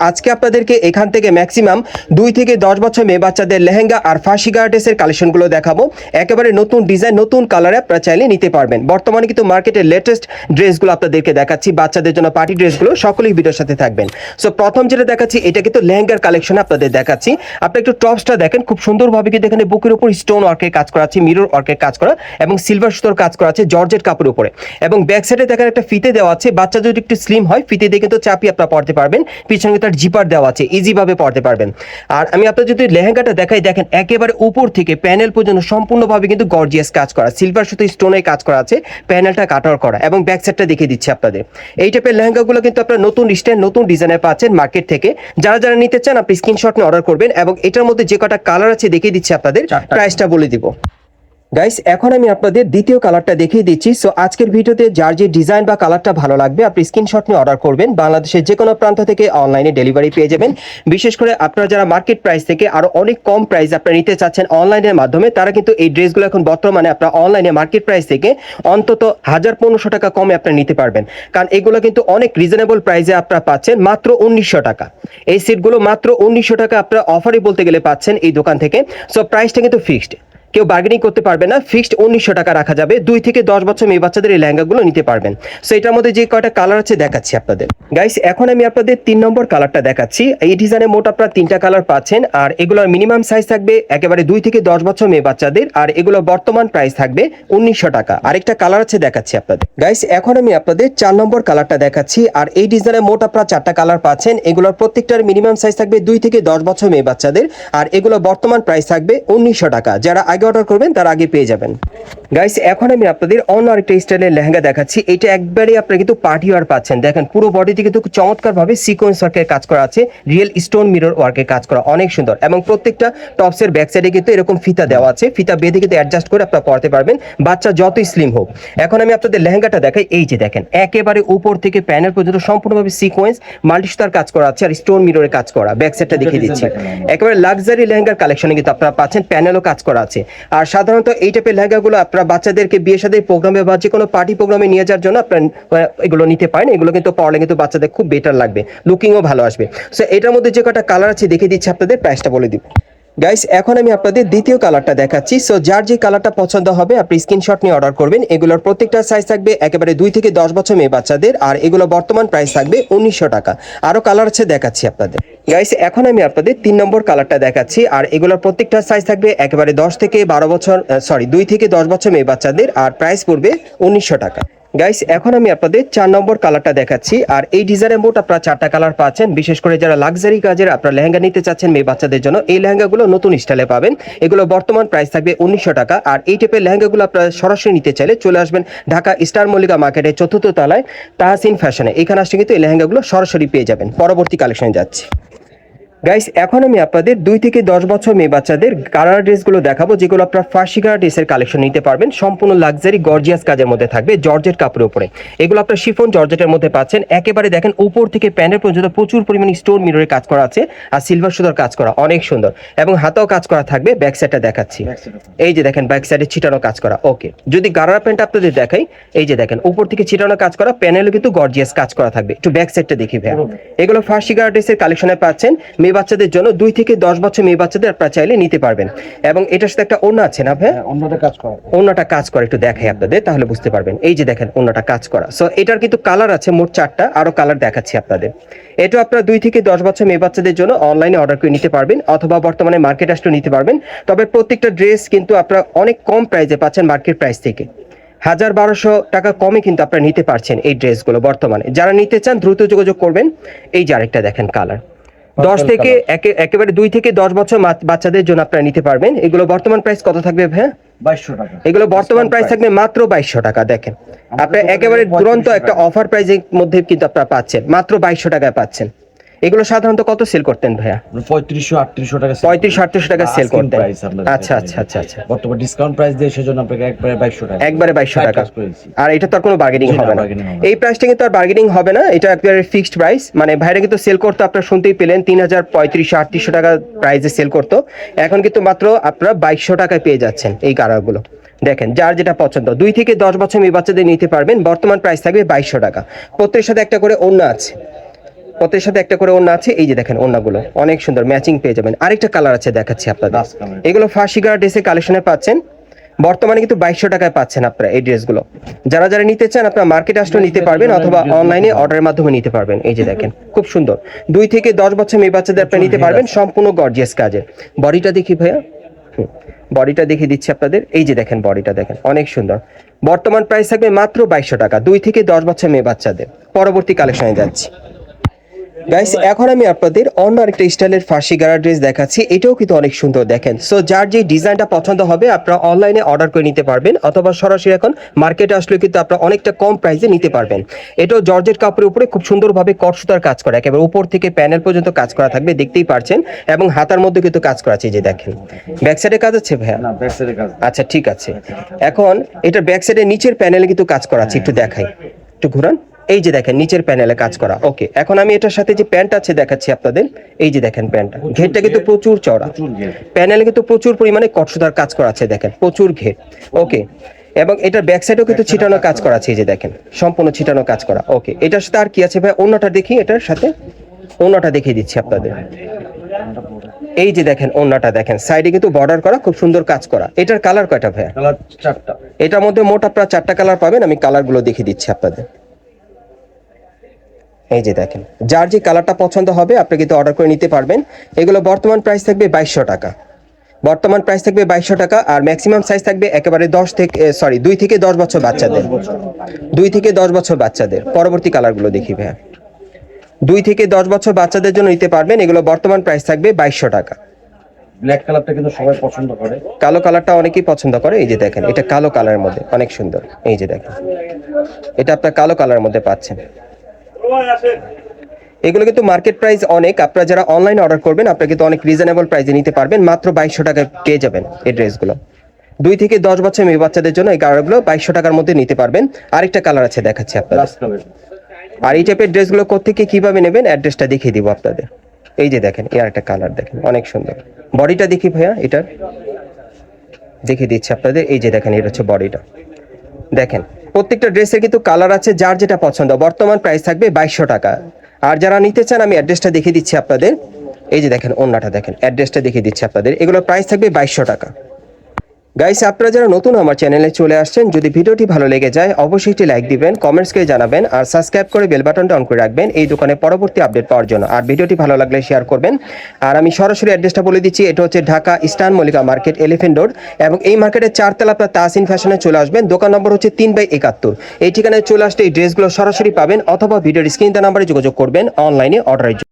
আজকে আপনাদেরকে এখান থেকে ম্যাক্সিমাম দুই থেকে দশ বছর মেয়ে বাচ্চাদের লেহেঙ্গা আর ফাঁসি গার্ডেসের কালেকশনগুলো দেখাবো। একেবারে নতুন ডিজাইন নতুন কালারে আপনারা চাইলে নিতে পারবেন। বর্তমানে কিন্তু মার্কেটের লেটেস্ট ড্রেসগুলো আপনাদেরকে দেখাচ্ছি, বাচ্চাদের জন্য পার্টি ড্রেসগুলো সকলেই ভিডিওর সাথে থাকবেন। সো প্রথম যেটা দেখাচ্ছি, এটা কিন্তু লেহেঙ্গার কালেকশন আপনাদের দেখাচ্ছি। আপনি একটু টপসটা দেখেন, খুব সুন্দরভাবে কিন্তু এখানে বুকের উপর স্টোন ওয়ার্কের কাজ করা আছে মিরর ওয়ার্কের কাজ করা এবং সিলভার সুতোর কাজ করা আছে, জর্জেট কাপড়ের উপরে। এবং ব্যাক সাইডে দেখেন একটা ফিতে দেওয়া আছে, বাচ্চা যদি একটু স্লিম হয়, ফিতে দিয়ে কিন্তু চাপিয়ে আপনারা পড়তে পারবেন। পিছনে তার জিপার দেওয়া আছে ইজি ভাবে পড়তে পারবেন। আর আমি আপনার যদি লেহেঙ্গাটা দেখাই দেখেন একেবারে উপর থেকে প্যানেল পর্যন্ত সম্পূর্ণভাবে কিন্তু গর্জিয়াস কাজ করা সিলভার সুতো স্টোনে কাজ করা আছে প্যানেলটা কাটার করা এবং ব্যাক সাইডটা দেখিয়ে দিচ্ছি আপনাদের। এই টাইপের লেহেঙ্গাগুলো কিন্তু আপনারা নতুন স্ট্যান্ড নতুন ডিজাইনে পাচ্ছেন মার্কেট থেকে। যারা যারা নিতে চান আপনি স্ক্রিনশট নিয়ে অর্ডার করবেন এবং এটার মধ্যে যে কটা কালার আছে দেখিয়ে দিচ্ছি আপনাদের। প্রাইসটা বলে দিব। গাইস এখন আমি আপনাদের দ্বিতীয় কালারটা দেখিয়ে দিচ্ছি। সো আজকের ভিডিওতে যার যে ডিজাইন বা কালারটা ভালো লাগবে, আপনি স্ক্রিনশট নিয়ে অর্ডার করবেন। বাংলাদেশের যে কোনো প্রান্ত থেকে অনলাইনে ডেলিভারি পেয়ে যাবেন। বিশেষ করে আপনারা যারা মার্কেট প্রাইস থেকে আরও অনেক কম প্রাইস আপনারা নিতে চাচ্ছেন অনলাইনের মাধ্যমে, তারা কিন্তু এই ড্রেসগুলো এখন বর্তমানে আপনারা অনলাইনে মার্কেট প্রাইস থেকে অন্তত হাজার পনেরোশো টাকা কমে আপনারা নিতে পারবেন। কারণ এগুলো কিন্তু অনেক রিজনেবল প্রাইসে আপনারা পাচ্ছেন মাত্র উনিশশো টাকা। এই সিটগুলো মাত্র উনিশশো টাকা আপনারা অফারে বলতে গেলে পাচ্ছেন এই দোকান থেকে। সো প্রাইসটা কিন্তু ফিক্সড কেউ বার্গেনিং করতে পারবে না ফিক্সড উনিশশো টাকা রাখা যাবে। দুই থেকে দশ বছর মেয়ে বাচ্চাদের এই লেহেঙ্গাগুলো নিতে পারবেন। সো এটার মধ্যে যে কয়টা কালার আছে দেখাচ্ছি আপনাদের। গাইস এখন আমি আপনাদের তিন নম্বর কালারটা দেখাচ্ছি। এই ডিজাইনে মোট আপনারা তিনটা কালার পাচ্ছেন, আর এগুলোর মিনিমাম সাইজ থাকবে একেবারে দুই থেকে দশ বছর মেয়ে বাচ্চাদের, আর এগুলো বর্তমান প্রাইস থাকবে উনিশশো টাকা। আরেকটা কালার আছে দেখাচ্ছি আপনাদের। গাইস এখন আমি আপনাদের চার নম্বর কালারটা দেখাচ্ছি, আর এই ডিজাইনে মোট আপনারা চারটা কালার পাচ্ছেন। এগুলোর প্রত্যেকটার মিনিমাম সাইজ থাকবে দুই থেকে দশ বছর মেয়ে বাচ্চাদের, আর এগুলো বর্তমান প্রাইস থাকবে উনিশশো টাকা। যারা আগে অর্ডার করবেন তারা আগে পেয়ে যাবেন। গাইস এখন আমি আপনাদের অন্য আরেকটা স্টাইলের লেহেঙ্গা দেখাচ্ছি। এটা একবারে আপনারা কিন্তু পার্টি ওয়ার পাচ্ছেন। দেখেন পুরো বডিতে কিন্তু চমৎকার ভাবে সিকোয়েন্স ওয়ার্কের কাজ করা আছে। রিয়েল স্টোন মিরর ওয়ার্কের কাজ করা অনেক সুন্দর। এবং প্রত্যেকটা টপসের ব্যাক সাইডে কিন্তু এরকম ফিতা দেওয়া আছে। ফিতা বেঁধে কিন্তু অ্যাডজাস্ট করে আপনারা পড়তে পারবেন। বাচ্চা যতই স্লিম হোক। এখন আমি আপনাদের লেহেঙ্গাটা দেখাই। এই যে দেখেন একেবারে উপর থেকে প্যানেল পর্যন্ত সম্পূর্ণভাবে সিকোয়েন্স মাল্টিস্টার কাজ করা আছে আর স্টোন মিররের কাজ করা ব্যাক সাইডটা দেখিয়ে দিচ্ছি। একেবারে লাক্সারি লেহেঙ্গার কালেকশনে কিন্তু আপনারা পাচ্ছেন প্যানেলও কাজ করা আছে। আর সাধারণত এই টাইপের লেহেঙ্গাগুলো আপনারা বাচ্চাদেরকে বিয়ে সাথে প্রোগ্রামে বা যে কোনো পার্টি প্রোগ্রামে নিয়ে যাওয়ার জন্য আপনার এগুলো নিতে পারেন। এগুলো কিন্তু পড়লে কিন্তু বাচ্চাদের খুব বেটার লাগবে। লুকিংও ভালো আসবে। সো এটার মধ্যে যে কটা কালার আছে দেখে দিচ্ছি আপনাদের প্রাইসটা বলে দিব। গাইস এখন আমি আপনাদের দ্বিতীয় কালারটা দেখাচ্ছি। সো যার যে কালারটা পছন্দ হবে, আপনি স্ক্রিনশট নিয়ে অর্ডার করবেন। এগুলোর প্রত্যেকটা সাইজ থাকবে একেবারে দুই থেকে দশ বছর মেয়ে বাচ্চাদের, আর এগুলো বর্তমান প্রাইস থাকবে উনিশশো টাকা। আরও কালার আছে দেখাচ্ছি আপনাদের। গাইস এখন আমি আপনাদের তিন নম্বর কালারটা দেখাচ্ছি, আর এগুলোর প্রত্যেকটা সাইজ থাকবে একেবারে দশ থেকে বারো বছর সরি দুই থেকে দশ বছর মেয়ে বাচ্চাদের, আর প্রাইস পড়বে উনিশশো টাকা। গাইস এখন আমি আপনাদের চার নম্বর কালারটা দেখাচ্ছি। আর এই ডিজাইনের মোট আপনারা চারটা কালার পাচ্ছেন। বিশেষ করে যারা লাক্সারি কাজের আপনারা লেহেঙ্গা নিতে চাচ্ছেন, মেয়ে বাচ্চাদের জন্য এই লেহেঙ্গাগুলো নতুন স্টাইলে পাবেন। এগুলো বর্তমান প্রাইস থাকবে উনিশশো টাকা। আর এই টাইপের লেহেঙ্গাগুলো আপনারা সরাসরি নিতে চাইলে চলে আসবেন ঢাকা স্টার মল্লিকা মার্কেটের চতুর্থ তলায় তাহাসিন ফ্যাশনে এখানে আসলে কিন্তু এই লেহেঙ্গাগুলো সরাসরি পেয়ে যাবেন। পরবর্তী কালেকশনে যাচ্ছি। গাইস এখন আমি আপনাদের দুই থেকে দশ বছর মেয়ে বাচ্চাদের কালার ড্রেসগুলো দেখাবো যেগুলো আপনার ফার্সি কালার ড্রেসের কালেকশন নিতে পারবেন। সম্পূর্ণ লাক্সারি গর্জিয়াস কাজের মধ্যে থাকবে জর্জেট কাপড়ের উপরে। এগুলো আপনার শিফন জর্জেটের মধ্যে পাচ্ছেন। একেবারে দেখেন উপর থেকে প্যান্ডেল পর্যন্ত প্রচুর পরিমাণে স্টোন মিররের কাজ করা আছে আর সিলভার সুতোর কাজ করা অনেক সুন্দর। এবং হাতেও কাজ করা থাকবে ব্যাক সাইডটা দেখাচ্ছি। এই যে দেখেন ব্যাক সাইডে ছিটানো কাজ করা ওকে যদি গারারা প্যান্ট আপনাদের দেখাই এই যে দেখেন উপর থেকে ছিটানো কাজ করা প্যানেলও কিন্তু গর্জিয়াস কাজ করা থাকবে। একটু ব্যাক সাইডটা দেখি ভাই এগুলো ফার্সি গার্ড ড্রেসের কালেকশনে পাচ্ছেন মেয়ে বাচ্চাদের জন্য দুই থেকে দশ বছর মেয়ে বাচ্চাদের আপনারা চাইলে নিতে পারবেন। এবং এটার সাথে একটা ওড়না আছে না ভাই অন্যদের কাজ করা। অন্যটা কাজ করে একটু দেখাই আপনাদের তাহলে বুঝতে পারবেন। এই যে দেখেন অন্যটা কাজ করা। সো এটার কিন্তু কালার আছে মোট চারটা আরও কালার দেখাচ্ছি আপনাদের। এটা আপনারা দুই থেকে দশ বছর মেয়ে বাচ্চাদের জন্য অনলাইনে অর্ডার করে নিতে পারবেন অথবা বর্তমানে মার্কেট আসলেও নিতে পারবেন। তবে প্রত্যেকটা ড্রেস কিন্তু আপনারা অনেক কম প্রাইসে পাচ্ছেন মার্কেট প্রাইস থেকে। হাজার বারোশো টাকা কমে কিন্তু আপনারা নিতে পারছেন এই ড্রেসগুলো বর্তমানে। যারা নিতে চান দ্রুত যোগাযোগ করবেন। এই যে আরেকটা দেখেন কালার দশ থেকে একে- একেবারে দুই থেকে দশ বছর বাচ্চাদের জন্য আপনারা নিতে পারবেন। এগুলো বর্তমান প্রাইস কত থাকবে ভাইয়া? বাইশশো টাকা। এগুলো বর্তমান প্রাইস থাকবে মাত্র বাইশশো টাকা দেখেন। আমাদের আপনি একেবারে দুরন্ত একটা। অফার প্রাইজের মধ্যে কিন্তু আপনারা পাচ্ছেন। মাত্র বাইশশো টাকায় পাচ্ছেন। এগুলো সাধারণত কত সেল করতেন ভাইয়া? পঁয়ত্রিশশো আটত্রিশশো টাকা sell পঁয়ত্রিশ আটত্রিশশো টাকা সেল করতেন। আচ্ছা আচ্ছা আচ্ছা আচ্ছা। বর্তমান ডিসকাউন্ট প্রাইস দিয়ে সেজন্য আপনাকে একবারে বাইশশো টাকা একবারে বাইশশো টাকা। আর এটা তো আর কোনো বার্গেনিং হবে না। এই প্রাইসটা কিন্তু আর বার্গেনিং হবে না। এটা একেবারে ফিক্সড প্রাইস মানে ভাইরা কিন্তু সেল করতো আপনারা শুনতেই পেলেন তিন হাজার পঁয়ত্রিশশো আটত্রিশশো টাকা প্রাইসে সেল করতো। এখন কিন্তু মাত্র আপনারা বাইশশো টাকায় পেয়ে যাচ্ছেন এই কারারগুলো। দেখেন যার যেটা পছন্দ। দুই থেকে দশ বছর মেয়ে বাচ্চাদের নিতে পারবেন। বর্তমান প্রাইস থাকবে বাইশশো টাকা। প্রত্যেকের সাথে একটা করে অন্য আছে। প্রত্যেকের সাথে একটা করে ওড়না আছে এই যে দেখেন ওড়নাগুলো অনেক সুন্দর ম্যাচিং পেয়ে যাবেন। আরেকটা কালার আছে দেখাচ্ছি আপনাদের। এগুলো ফার্সি গাড়া ড্রেসে কালেকশনে পাচ্ছেন। বর্তমানে কিন্তু বাইশশো টাকায় পাচ্ছেন আপনারা এই ড্রেসগুলো যারা যারা নিতে চান আপনারা মার্কেটে আসলেও নিতে পারবেন অথবা অনলাইনে অর্ডারের মাধ্যমে নিতে পারবেন। এই যে দেখেন খুব সুন্দর। দুই থেকে দশ বছর মেয়ে বাচ্চাদের আপনারা নিতে পারবেন সম্পূর্ণ গর্জিয়াস কাজে বডিটা দেখি ভাইয়া। বডিটা দেখিয়ে দিচ্ছি আপনাদের। এই যে দেখেন বডিটা দেখেন অনেক সুন্দর। বর্তমান প্রাইস থাকবে মাত্র বাইশশো টাকা দুই থেকে দশ বছর মেয়ে বাচ্চাদের। পরবর্তী কালেকশনে যাচ্ছি। গাইস এখন আমি আপনাদের অন্য আরেকটা স্টাইলের ফার্সি গাড়া ড্রেস দেখাচ্ছি। এটাও কিন্তু অনেক সুন্দর দেখেন। সো যার যে ডিজাইনটা পছন্দ হবে আপনারা অনলাইনে অর্ডার করে নিতে পারবেন অথবা সরাসরি এখন মার্কেটে আসলে কিন্তু আপনারা অনেকটা কম প্রাইসে নিতে পারবেন। এটাও জর্জেট কাপড়ের উপরে খুব সুন্দরভাবে কটসুতার কাজ করা একেবারে উপর থেকে প্যানেল পর্যন্ত কাজ করা থাকবে দেখতেই পারছেন এবং হাতার মধ্যে কিন্তু কাজ করা আছে যে দেখেন। ব্যাক সাইডে কাজ আছে ভাইয়া? না ব্যাক সাইডের কাজ আচ্ছা ঠিক আছে। এখন এটা ব্যাক সাইডের নিচের প্যানেলে কিন্তু কাজ করা আছে একটু দেখাই। একটু ঘুরান। এই যে দেখেন নিচের প্যানেলে কাজ করা। ওকে এখন আমি এটার সাথে যে প্যান্ট আছে দেখাচ্ছি আপনাদের এই যে দেখেন প্যান্টটা ঘেরটা কিন্তু প্রচুর চওড়া। প্যানেলে কিন্তু প্রচুর পরিমাণে কটসুদার কাজ করা আছে দেখেন প্রচুর ঘের। ওকে এবং এটার ব্যাক সাইডেও কিন্তু ছিটানো কাজ করা আছে এই যে দেখেন সম্পূর্ণ ছিটানো কাজ করা। ওকে এটার সাথে আর কি আছে ভাই? অন্যটা দেখি এটার সাথে অন্যটা দেখিয়ে দিচ্ছি আপনাদের। এই যে দেখেন অন্যটা দেখেন সাইডে কিন্তু বর্ডার করা খুব সুন্দর কাজ করা। এটার কালার কয়টা ভাইয়া? কালার চারটা। এটার মধ্যে মোট আপনারা চারটা কালার পাবেন আমি কালারগুলো দেখিয়ে দিচ্ছি আপনাদের। এই যে দেখেন যার যে কালারটা পছন্দ হবে আপনি কিন্তু অর্ডার করে নিতে পারবেন। এগুলো বর্তমান প্রাইস থাকবে বাইশশো টাকা। বর্তমান প্রাইস থাকবে বাইশশো টাকা আর ম্যাক্সিমাম সাইজ থাকবে একেবারে দশ থেকে সরি দুই থেকে দশ বছর বাচ্চাদের। দুই থেকে দশ বছর বাচ্চাদের। পরবর্তী কালারগুলো দেখি ভাইয়া। দুই থেকে দশ বছর বাচ্চাদের জন্য নিতে পারবেন। এগুলো বর্তমান প্রাইস থাকবে বাইশশো টাকা। ব্ল্যাক কালারটা কিন্তু সবাই পছন্দ করে। কালো কালারটা অনেকেই পছন্দ করে। এই যে দেখেন এটা কালো কালারের মধ্যে অনেক সুন্দর। এই যে দেখেন এটা আপনার কালো কালারের মধ্যে পাচ্ছেন। এগুলো কিন্তু মার্কেট প্রাইস অনেক। আপনারা যারা অনলাইন অর্ডার করবেন আপনারা কিন্তু অনেক রিজনেবল প্রাইসে নিতে পারবেন। মাত্র বাইশশো টাকায় পেয়ে যাবেন এই ড্রেসগুলো দুই থেকে দশ বছর মেয়ে বাচ্চাদের জন্য এই কালারগুলো বাইশশো টাকার মধ্যে নিতে পারবেন। আরেকটা কালার আছে দেখাচ্ছি কালার আর এই টাইপের ড্রেসগুলো কোথেকে কীভাবে নেবেন অ্যাড্রেসটা দেখিয়ে দিব আপনাদের। এই যে দেখেন এই আরেকটা কালার দেখেন অনেক সুন্দর। বডিটা দেখি ভাইয়া এটার। দেখিয়ে দিচ্ছি আপনাদের। এই যে দেখেন এটা হচ্ছে বডিটা দেখেন প্রত্যেকটা ড্রেসের কিন্তু কালার আছে, যার যেটা পছন্দ। বর্তমান প্রাইস থাকবে বাইশশো টাকা। আর যারা নিতে চান, আমি অ্যাড্রেসটা দেখিয়ে দিচ্ছি আপনাদের। এই যে দেখেন অন্যটা দেখেন অ্যাড্রেসটা দেখিয়ে দিচ্ছি আপনাদের। এগুলোর প্রাইস থাকবে বাইশশো টাকা। গাইস আপনারা যারা নতুন আমার চ্যানেলে চলে আসছেন, যদি ভিডিওটি ভালো লেগে যায়, অবশ্যই একটি লাইক দিবেন কমেন্টস করে জানাবেন, আর সাবস্ক্রাইব করে বেল বাটনটা অন করে রাখবেন এই দোকানে পরবর্তী আপডেট পাওয়ার জন্য। আর ভিডিওটি ভালো লাগলে শেয়ার করবেন। আর আমি সরাসরি অ্যাড্রেসটা বলে দিচ্ছি, এটা হচ্ছে Dhaka eastern Mallika market elephant road এবং এই মার্কেটের চারতলা আপনার তাসিন ফ্যাশনে চলে আসবেন। দোকান নম্বর হচ্ছে তিন বাই একাত্তর। এই ঠিকানায় চলে আসতে এই ড্রেসগুলো সরাসরি পাবেন, অথবা ভিডিওর স্ক্রিন নাম্বারে যোগাযোগ করবেন অনলাইনে অর্ডারের